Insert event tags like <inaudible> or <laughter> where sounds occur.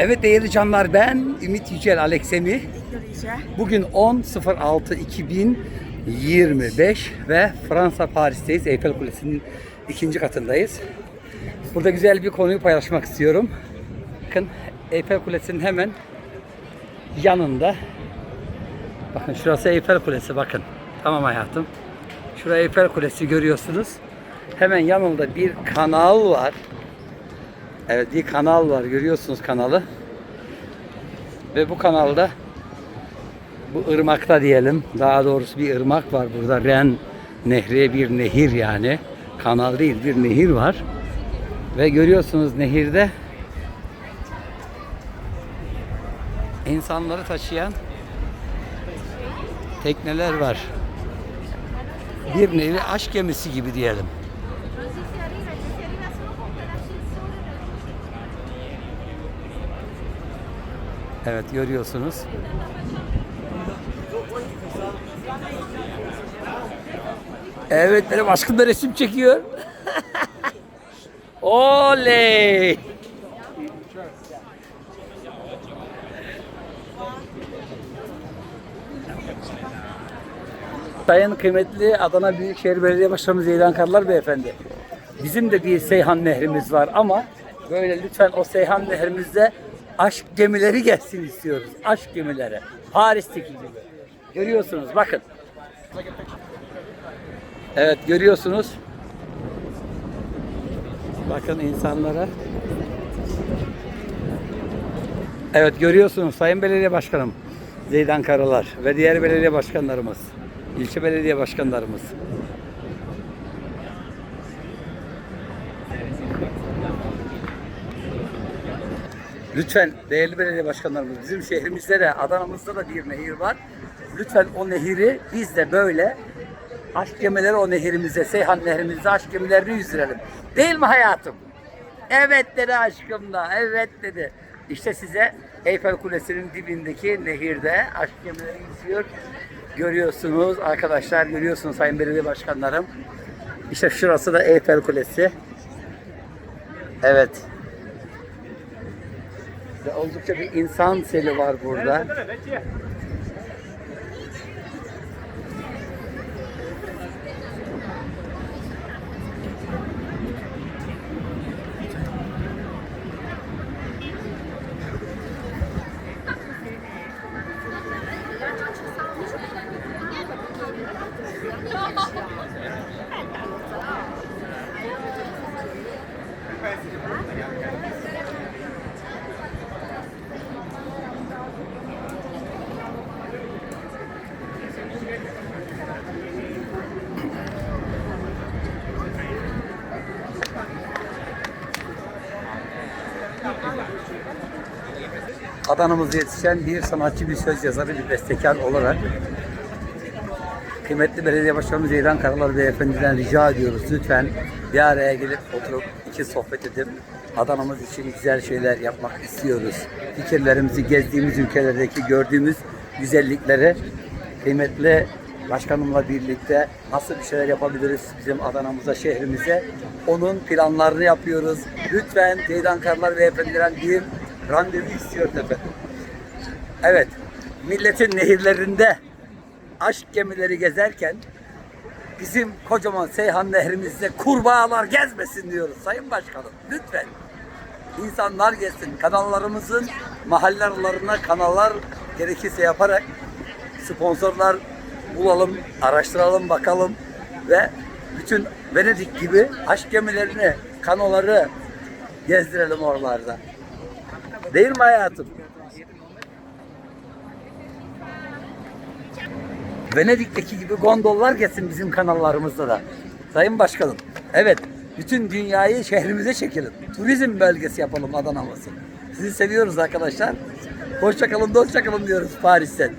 Evet değerli canlar ben Ümit Yücel Aleksemi. Bugün 10.06.2025 ve Fransa Paris'teyiz. Eyfel Kulesi'nin ikinci katındayız. Burada güzel bir konuyu paylaşmak istiyorum. Bakın Eyfel Kulesi'nin hemen yanında. Bakın şurası Eyfel Kulesi bakın. Tamam hayatım. Şuraya Eyfel Kulesi görüyorsunuz. Hemen yanında bir kanal var. Evet bir kanal var. Görüyorsunuz kanalı. Ve bu kanalda bu ırmakta diyelim. Daha doğrusu bir ırmak var burada. Ren Nehri bir nehir yani. Kanal değil bir nehir var. Ve görüyorsunuz nehirde insanları taşıyan tekneler var. Bir nevi aşk gemisi gibi diyelim. Evet görüyorsunuz. Evet benim aşkım da resim çekiyor. <laughs> Oley! Sayın kıymetli Adana Büyükşehir Belediye Başkanımız Zeydan Karlar Beyefendi. Bizim de bir Seyhan Nehrimiz var ama böyle lütfen o Seyhan Nehrimizde aşk gemileri gelsin istiyoruz. Aşk gemileri. Paris'teki gibi. Görüyorsunuz bakın. Evet görüyorsunuz. Bakın insanlara. Evet görüyorsunuz Sayın Belediye Başkanım Zeydan Karalar ve diğer belediye başkanlarımız, ilçe belediye başkanlarımız. Lütfen değerli belediye başkanlarımız bizim şehrimizde de Adana'mızda da bir nehir var. Lütfen o nehiri biz de böyle aşk gemileri o nehirimize, Seyhan nehrimizde aşk gemilerini yüzdürelim. Değil mi hayatım? Evet dedi aşkım da, evet dedi. İşte size Eyfel Kulesi'nin dibindeki nehirde aşk gemileri yüzüyor. Görüyorsunuz arkadaşlar, görüyorsunuz sayın belediye başkanlarım. İşte şurası da Eyfel Kulesi. Evet. Oldukça bir insan seli var burada. <laughs> Adana'mızda yetişen bir sanatçı, bir söz yazarı, bir bestekar olarak kıymetli belediye başkanımız Zeydan Karalar Beyefendi'den rica ediyoruz. Lütfen bir araya gelip oturup iki sohbet edip Adana'mız için güzel şeyler yapmak istiyoruz. Fikirlerimizi gezdiğimiz ülkelerdeki gördüğümüz güzellikleri kıymetli başkanımla birlikte nasıl bir şeyler yapabiliriz bizim Adana'mıza, şehrimize onun planlarını yapıyoruz. Lütfen Zeydan Karalar Beyefendi'den bir randevu istiyoruz efendim. Evet, milletin nehirlerinde aşk gemileri gezerken bizim kocaman Seyhan Nehrimizde kurbağalar gezmesin diyoruz Sayın Başkanım. Lütfen. İnsanlar gezsin. Kanallarımızın mahalle aralarına kanallar gerekirse yaparak sponsorlar bulalım, araştıralım, bakalım ve bütün Venedik gibi aşk gemilerini, kanoları gezdirelim oralarda. Değil mi hayatım? Venedik'teki gibi gondollar geçsin bizim kanallarımızda da. Sayın Başkanım, evet bütün dünyayı şehrimize çekelim. Turizm bölgesi yapalım Adana'mızı. Sizi seviyoruz arkadaşlar. Hoşçakalın, dostçakalın diyoruz Paris'ten.